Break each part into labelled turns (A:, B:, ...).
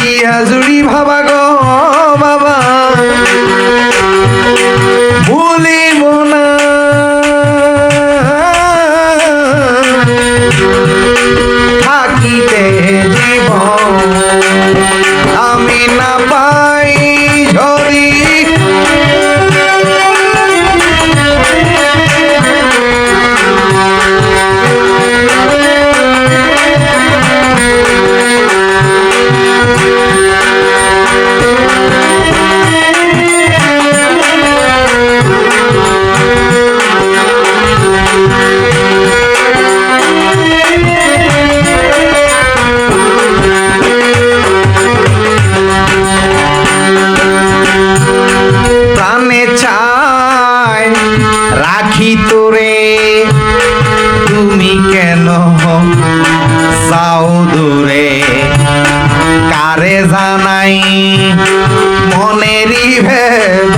A: দিয়া জুড়ি ভাবা গো বাবা। ভুলি মনা। থাকিতে জীবন আমি না কেন? যাও দূরে। কারে জানাই মনেরই ভেদ?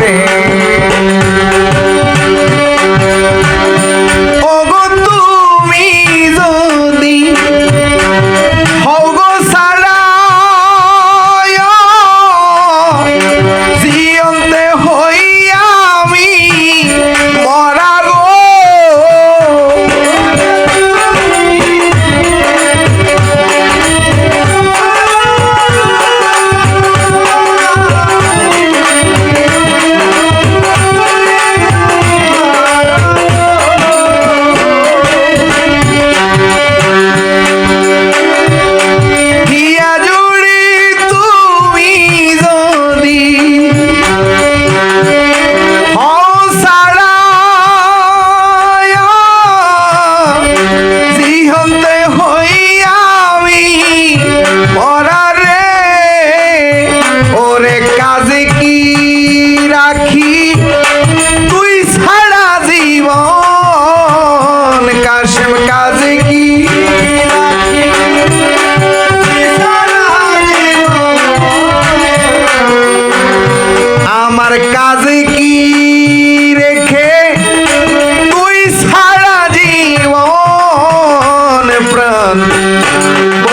A: রে Música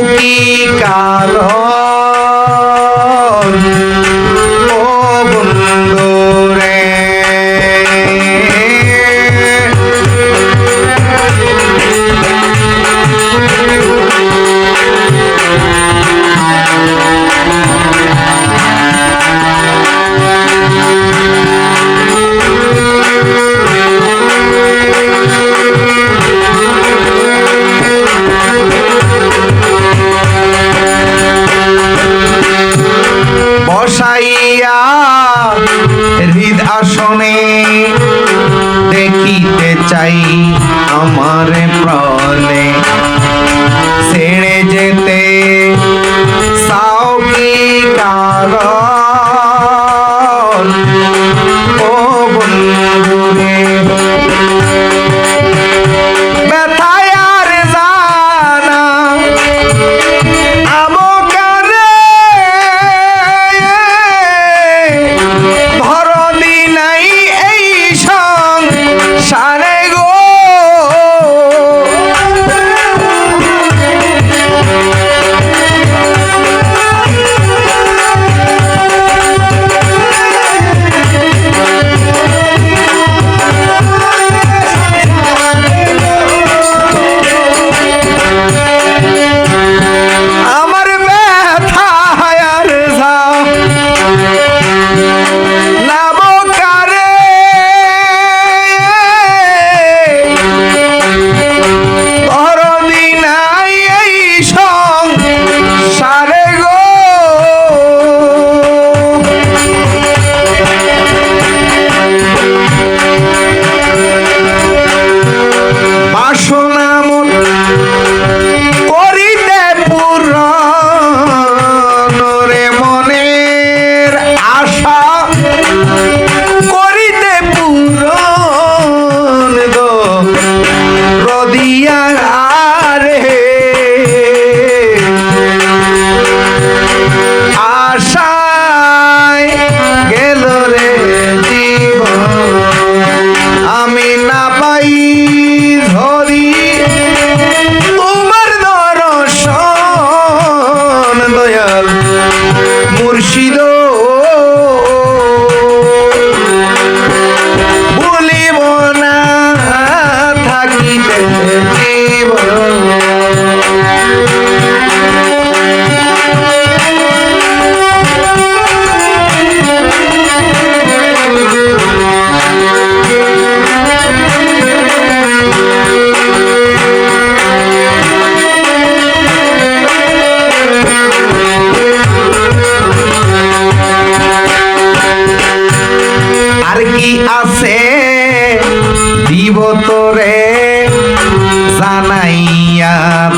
A: কি me.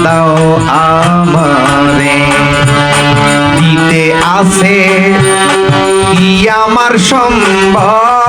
A: দাও আমারে। দিতে আসে কি আমার সম্ভব?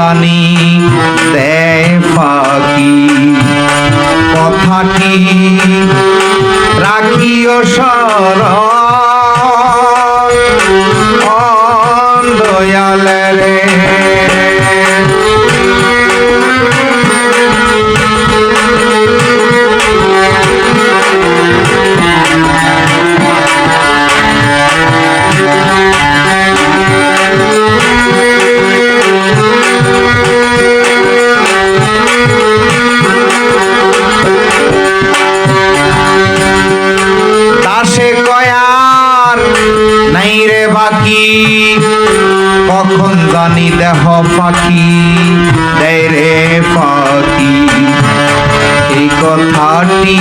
A: জানি দেয় পাখি কথাটি প্রাণী দেহ পাখি দেয় রে পাখি। এই কথাটি